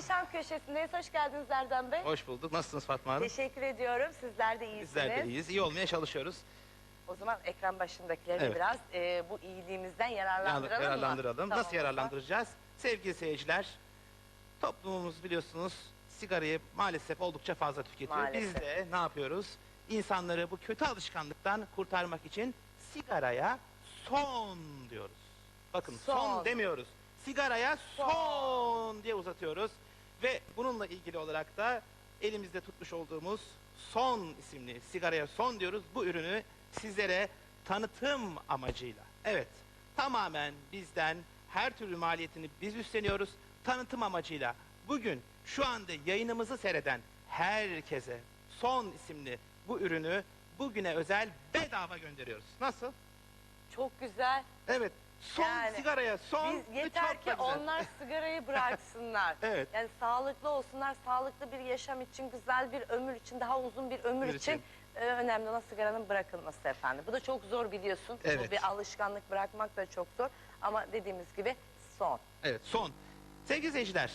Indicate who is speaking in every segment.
Speaker 1: Yaşam köşesindeyiz. Hoş geldiniz Erdem Bey.
Speaker 2: Hoş bulduk. Nasılsınız Fatma Hanım?
Speaker 1: Teşekkür ediyorum. Sizler de iyisiniz.
Speaker 2: Bizler de iyiyiz. İyi olmaya çalışıyoruz.
Speaker 1: O zaman ekran başındakileri
Speaker 2: Evet.
Speaker 1: biraz e, bu iyiliğimizden yararlandıralım mı?
Speaker 2: yararlandıralım.
Speaker 1: Tamam,
Speaker 2: Nasıl
Speaker 1: zaman.
Speaker 2: yararlandıracağız? Sevgili seyirciler, toplumumuz biliyorsunuz sigarayı maalesef oldukça fazla tüketiyor.
Speaker 1: Maalesef.
Speaker 2: Biz de ne yapıyoruz? İnsanları bu kötü alışkanlıktan kurtarmak için sigaraya son diyoruz. Bakın son,
Speaker 1: Son.
Speaker 2: demiyoruz. Sigaraya
Speaker 1: Son.
Speaker 2: son diye uzatıyoruz. Ve bununla ilgili olarak da elimizde tutmuş olduğumuz son isimli sigaraya son diyoruz. Bu ürünü sizlere tanıtım amacıyla. Evet tamamen bizden her türlü maliyetini biz üstleniyoruz. Tanıtım amacıyla bugün şu anda yayınımızı seyreden herkese son isimli bu ürünü bugüne özel bedava gönderiyoruz. Nasıl?
Speaker 1: Çok güzel.
Speaker 2: Evet. Son
Speaker 1: Yani
Speaker 2: sigaraya son
Speaker 1: Biz
Speaker 2: ve
Speaker 1: yeter ki onlar sigarayı bıraksınlar.
Speaker 2: Evet.
Speaker 1: Yani sağlıklı olsunlar, sağlıklı bir yaşam için, güzel bir ömür için, daha uzun bir ömür
Speaker 2: Ömür
Speaker 1: için,
Speaker 2: için.
Speaker 1: e, önemli olan sigaranın bırakılması efendim. Bu da çok zor biliyorsun. Bu
Speaker 2: Evet.
Speaker 1: bir alışkanlık bırakmak da çok zor. Ama dediğimiz gibi son.
Speaker 2: Evet son. Sevgili izleyiciler,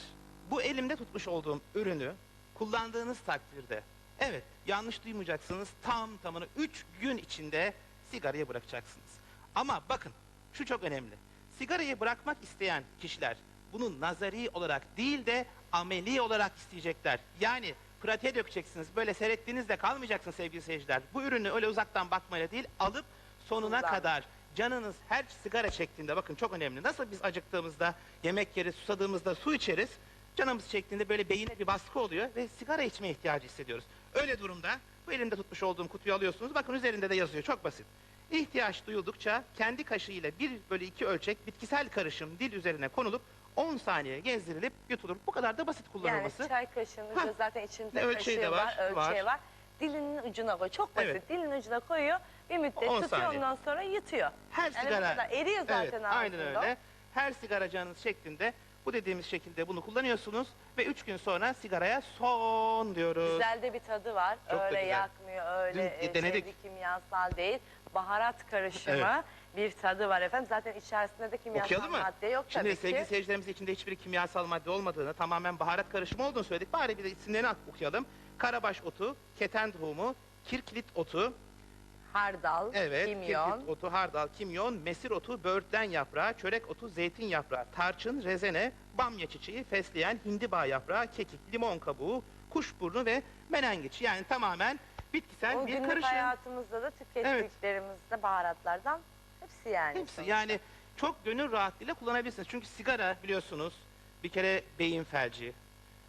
Speaker 2: bu elimde tutmuş olduğum ürünü kullandığınız takdirde, evet yanlış duymayacaksınız, tam tamına 3 gün içinde sigarayı bırakacaksınız. Ama bakın, şu çok önemli. Sigarayı bırakmak isteyen kişiler bunu nazari olarak değil de ameli olarak isteyecekler. Yani pratiğe dökeceksiniz. Böyle seyrettiğinizde kalmayacaksınız sevgili seyirciler. Bu ürünü öyle uzaktan bakmayla değil, alıp sonuna
Speaker 1: Kullan.
Speaker 2: kadar canınız her sigara çektiğinde bakın çok önemli. Nasıl biz acıktığımızda yemek yeriz, susadığımızda su içeriz. Canımız çektiğinde böyle beyine bir baskı oluyor ve sigara içmeye ihtiyacı hissediyoruz. Öyle durumda bu elimde tutmuş olduğum kutuyu alıyorsunuz. Bakın üzerinde de yazıyor çok basit. İhtiyaç duyuldukça kendi kaşığıyla 1 bölü 2 ölçek bitkisel karışım dil üzerine konulup 10 saniye gezdirilip yutulur. Bu kadar da basit kullanılması.
Speaker 1: Yani çay kaşığının da zaten içinde
Speaker 2: Ölçeği
Speaker 1: kaşığı
Speaker 2: de
Speaker 1: var,
Speaker 2: var,
Speaker 1: ölçeği
Speaker 2: var.
Speaker 1: var. Dilinin ucuna koy. Çok basit.
Speaker 2: Evet.
Speaker 1: Dilinin ucuna koyuyor. Bir müddet
Speaker 2: 10
Speaker 1: tutuyor
Speaker 2: saniye.
Speaker 1: ondan sonra yutuyor.
Speaker 2: Her
Speaker 1: Yani
Speaker 2: sigara
Speaker 1: kadar. Eriyor zaten
Speaker 2: evet, aynen
Speaker 1: ağzında
Speaker 2: öyle. Her sigara canınız şeklinde bu dediğimiz şekilde bunu kullanıyorsunuz ve 3 gün sonra sigaraya son diyoruz.
Speaker 1: Güzel de bir tadı var.
Speaker 2: Çok da
Speaker 1: öyle
Speaker 2: güzel.
Speaker 1: yakmıyor, öyle
Speaker 2: Dün
Speaker 1: e,
Speaker 2: denedik.
Speaker 1: kimyasal değil. Baharat karışımı
Speaker 2: Evet.
Speaker 1: bir tadı var efendim. Zaten içerisinde de kimyasal
Speaker 2: Okuyalım mı?
Speaker 1: madde yok
Speaker 2: Şimdi
Speaker 1: tabii
Speaker 2: sevgili
Speaker 1: ki.
Speaker 2: seyircilerimiz içinde hiçbir kimyasal madde olmadığını, tamamen baharat karışımı olduğunu söyledik. Bari bir de isimlerini okuyalım. Karabaş otu, keten tohumu, kirklit otu,
Speaker 1: Hardal,
Speaker 2: evet,
Speaker 1: kimyon,
Speaker 2: kirklit otu, hardal, kimyon, mesir otu, böğürtlen yaprağı, çörek otu, zeytin yaprağı, tarçın, rezene, bamya çiçeği, fesleğen, hindiba yaprağı, kekik, limon kabuğu, kuşburnu ve menengiç. Yani tamamen bitkisel
Speaker 1: o
Speaker 2: bir karışım.
Speaker 1: hayatımızda da tükettiklerimizde baharatlardan hepsi yani.
Speaker 2: Hepsi
Speaker 1: sonuçta.
Speaker 2: yani çok gönül rahatlığıyla kullanabilirsiniz. Çünkü sigara biliyorsunuz bir kere beyin felci,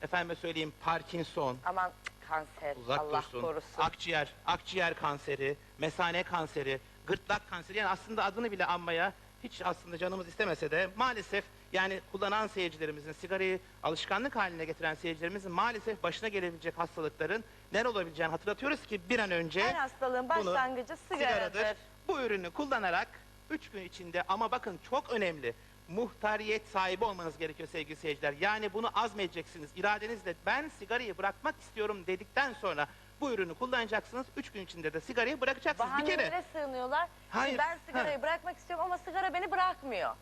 Speaker 2: efendime söyleyeyim Parkinson,
Speaker 1: Aman kanser,
Speaker 2: uzak
Speaker 1: Allah
Speaker 2: dursun,
Speaker 1: korusun.
Speaker 2: akciğer, akciğer kanseri, mesane kanseri, gırtlak kanseri. Yani aslında adını bile anmaya hiç aslında canımız istemese de maalesef yani kullanan seyircilerimizin sigarayı alışkanlık haline getiren seyircilerimizin maalesef başına gelebilecek hastalıkların ne olabileceğini hatırlatıyoruz ki bir an önce
Speaker 1: Her hastalığın
Speaker 2: bunu
Speaker 1: başlangıcı sigaradır.
Speaker 2: Bu ürünü kullanarak 3 gün içinde ama bakın çok önemli muhtariyet sahibi olmanız gerekiyor sevgili seyirciler. Yani bunu azmedeceksiniz. iradenizle ben sigarayı bırakmak istiyorum dedikten sonra bu ürünü kullanacaksınız. 3 gün içinde de sigarayı bırakacaksınız. Bir kere
Speaker 1: sığınıyorlar.
Speaker 2: Hayır,
Speaker 1: Ben sigarayı bırakmak istiyorum ama sigara beni bırakmıyor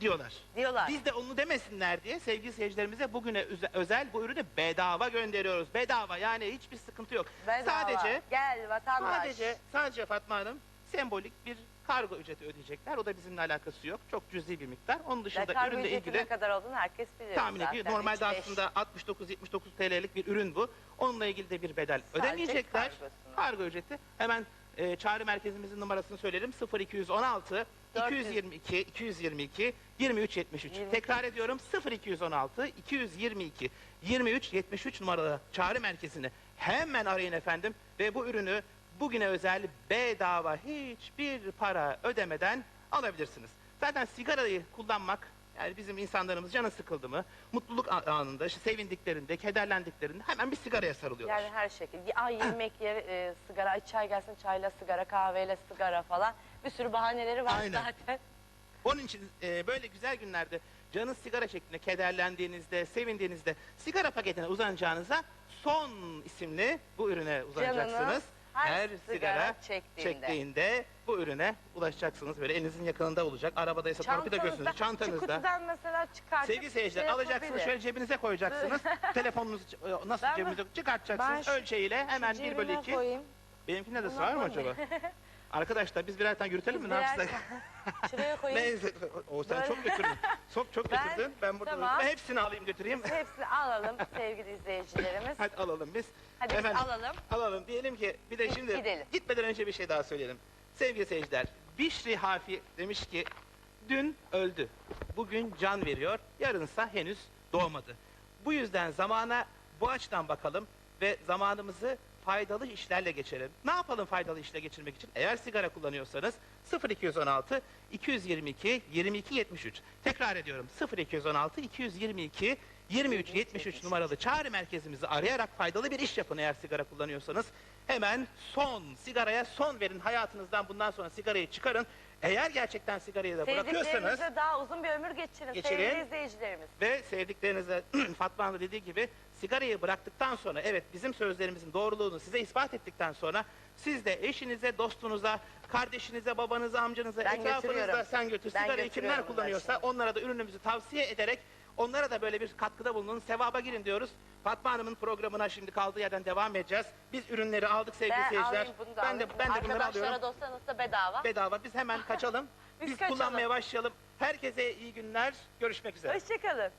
Speaker 2: diyorlar.
Speaker 1: diyorlar.
Speaker 2: Biz de onu demesinler diye sevgili seyircilerimize bugüne öze- özel bu ürünü bedava gönderiyoruz. Bedava yani hiçbir sıkıntı yok.
Speaker 1: Bedava.
Speaker 2: Sadece
Speaker 1: Gel vatandaş.
Speaker 2: Sadece sadece Fatma Hanım sembolik bir kargo ücreti ödeyecekler. O da bizimle alakası yok. Çok cüzi bir miktar. Onun dışında
Speaker 1: kargo
Speaker 2: ürünle ilgili
Speaker 1: ne kadar olduğunu herkes bilir
Speaker 2: tahmin
Speaker 1: zaten.
Speaker 2: ediyor. Normalde
Speaker 1: beş.
Speaker 2: aslında 69-79 TL'lik bir ürün bu. Onunla ilgili de bir bedel
Speaker 1: Sadece
Speaker 2: ödemeyecekler.
Speaker 1: kargosunu.
Speaker 2: Kargo ücreti. Hemen e, çağrı merkezimizin numarasını söyleyelim. 0216 222 222 23 73.
Speaker 1: 23.
Speaker 2: Tekrar ediyorum 0216 222 23 73 numaralı çağrı merkezini hemen arayın efendim ve bu ürünü bugüne özel bedava hiçbir para ödemeden alabilirsiniz. Zaten sigarayı kullanmak yani bizim insanlarımız canı sıkıldı mı mutluluk anında işte sevindiklerinde kederlendiklerinde hemen bir sigaraya sarılıyorlar.
Speaker 1: Yani her şekilde. Ay yemek yer, e, sigara, ay çay gelsin çayla sigara, kahveyle sigara falan. Bir sürü bahaneleri var
Speaker 2: Aynen.
Speaker 1: zaten.
Speaker 2: Onun için e, böyle güzel günlerde canınız sigara şeklinde kederlendiğinizde, sevindiğinizde sigara paketine uzanacağınıza son isimli bu ürüne uzanacaksınız.
Speaker 1: Canınız Her sigara çektiğinde.
Speaker 2: çektiğinde bu ürüne ulaşacaksınız. Böyle elinizin yakınında olacak. Arabadaysa torpido
Speaker 1: Şu
Speaker 2: çantanızda.
Speaker 1: kutudan mesela çıkartıp
Speaker 2: Sevgili seyirciler
Speaker 1: şey
Speaker 2: alacaksınız şöyle cebinize koyacaksınız. Telefonunuzu ç- nasıl
Speaker 1: Ben-
Speaker 2: cebinize çıkartacaksınız
Speaker 1: ben şu-
Speaker 2: ölçeğiyle hemen 1
Speaker 1: Cebime
Speaker 2: bölü 2.
Speaker 1: koyayım.
Speaker 2: Benimkinde de sığar mı acaba? Arkadaşlar biz birer tane yürütelim mi? Ne
Speaker 1: Birer
Speaker 2: yapsak?
Speaker 1: Şuraya koyayım.
Speaker 2: Neyse o sen
Speaker 1: Böyle-
Speaker 2: çok götürdün. Çok çok
Speaker 1: Ben-
Speaker 2: götürdün. Ben burada
Speaker 1: Tamam.
Speaker 2: ben hepsini alayım götüreyim.
Speaker 1: Hepsini alalım sevgili izleyicilerimiz.
Speaker 2: Hadi alalım biz.
Speaker 1: Hadi biz
Speaker 2: Efendim,
Speaker 1: alalım.
Speaker 2: Alalım. Diyelim ki bir de şimdi
Speaker 1: gidelim.
Speaker 2: gitmeden önce bir şey daha söyleyelim. Sevgili seyirciler, Bişri Hafi demiş ki dün öldü. Bugün can veriyor. Yarınsa henüz doğmadı. Bu yüzden zamana bu açıdan bakalım ve zamanımızı faydalı işlerle geçirelim. Ne yapalım faydalı işle geçirmek için? Eğer sigara kullanıyorsanız 0216 222 22 73. Tekrar ediyorum 0216 222 23 73 numaralı çağrı merkezimizi arayarak faydalı bir iş yapın eğer sigara kullanıyorsanız. Hemen son, sigaraya son verin. Hayatınızdan bundan sonra sigarayı çıkarın. Eğer gerçekten sigarayı da bırakıyorsanız
Speaker 1: Sevdiklerinizle daha uzun bir ömür geçirin,
Speaker 2: Geçirin.
Speaker 1: sevgili izleyicilerimiz.
Speaker 2: ve sevdiklerinize Fatma Hanım dediği gibi sigarayı bıraktıktan sonra evet bizim sözlerimizin doğruluğunu size ispat ettikten sonra siz de eşinize, dostunuza, kardeşinize, babanıza, amcanıza,
Speaker 1: Ben
Speaker 2: etrafınızda
Speaker 1: götürüyorum.
Speaker 2: sen götür.
Speaker 1: Ben
Speaker 2: Sigarayı
Speaker 1: götürüyorum
Speaker 2: kimler kullanıyorsa onlara da ürünümüzü tavsiye ederek onlara da böyle bir katkıda bulunun. Sevaba girin diyoruz. Fatma Hanım'ın programına şimdi kaldığı yerden devam edeceğiz. Biz ürünleri aldık sevgili
Speaker 1: Ben
Speaker 2: seyirciler.
Speaker 1: alayım bunu da
Speaker 2: ben de ben de bunları
Speaker 1: Arkadaşlara
Speaker 2: alıyorum.
Speaker 1: dostlarınız da bedava.
Speaker 2: Bedava. Biz hemen kaçalım.
Speaker 1: Biz
Speaker 2: Biz
Speaker 1: kaçalım.
Speaker 2: kullanmaya başlayalım. Herkese iyi günler. Görüşmek üzere.
Speaker 1: Hoşçakalın.